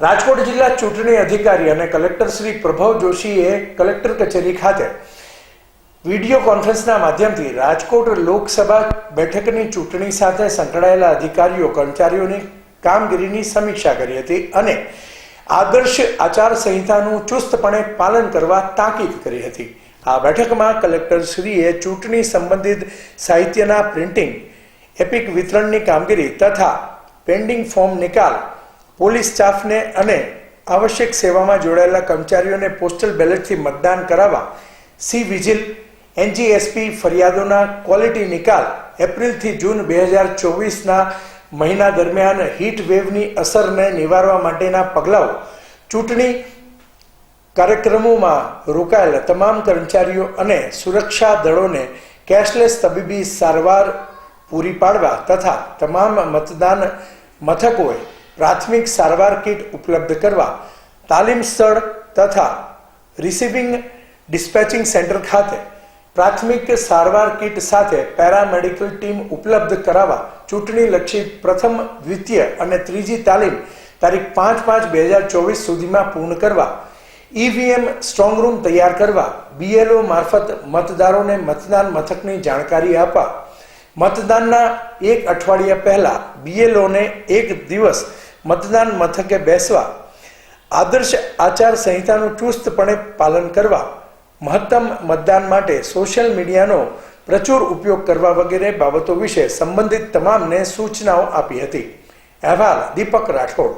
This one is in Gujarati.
રાજકોટ જિલ્લા ચૂંટણી અધિકારી અને કલેક્ટર શ્રી પ્રભવ જોશીએ કલેક્ટર કચેરી ખાતે વીડિયો કોન્ફરન્સના માધ્યમથી રાજકોટ લોકસભા બેઠકની ચૂંટણી સાથે સંકળાયેલા અધિકારીઓ, કર્મચારીઓની કામગીરીની સમીક્ષા કરી હતી અને આદર્શ આચારસંહિતાનું ચુસ્તપણે પાલન કરવા તાકીદ કરી હતી. આ બેઠકમાં કલેક્ટર શ્રીએ ચૂંટણી સંબંધિત સાહિત્યના પ્રિન્ટિંગ, એપિક વિતરણની કામગીરી તથા પેન્ડિંગ ફોર્મ નિકાલ પોલીસ સ્ટાફને અને આવશ્યક સેવામાં જોડાયેલા કર્મચારીઓને પોસ્ટલ બેલેટથી મતદાન કરાવવા સી વિજિલ એનજીએસપી ફરિયાદોના ક્વોલિટી નિકાલ એપ્રિલથી જૂન બે હજાર ચોવીસના મહિના દરમિયાન હીટ વેવની અસરને નિવારવા માટેના પગલાઓ ચૂંટણી કાર્યક્રમોમાં રોકાયેલા તમામ કર્મચારીઓ અને સુરક્ષા દળોને કેશલેસ તબીબી સારવાર પૂરી પાડવા તથા તમામ મતદાન મથકોએ પ્રાથમિક સારવાર કીટ ઉપલબ્ધ કરવા તાલીમ સ્થળ તથા રિસીવિંગ ડિસ્પેચિંગ સેન્ટર ખાતે પ્રાથમિક સારવાર કીટ સાથે પેરામેડિકલ ટીમ ઉપલબ્ધ કરાવવા ચૂંટણીલક્ષી પ્રથમ દ્વિતીય અને ત્રીજી તાલીમ તારીખ પાંચ પાંચ બે હજાર ચોવીસ સુધીમાં પૂર્ણ કરવા, ઈવીએમ સ્ટ્રોંગ રૂમ તૈયાર કરવા, બીએલઓ મારફત મતદારોને મતદાન મથકની જાણકારી આપવા મતદાનના એક અઠવાડિયા પહેલા બીએલઓને એક દિવસ મતદાન મથકે બેસવા, આદર્શ આચાર સંહિતાનું ચુસ્તપણે પાલન કરવા, મહત્તમ મતદાન માટે સોશિયલ મીડિયાનો પ્રચુર ઉપયોગ કરવા વગેરે બાબતો વિશે સંબંધિત તમામને સૂચનાઓ આપી હતી. અહેવાલ દીપક રાઠોડ.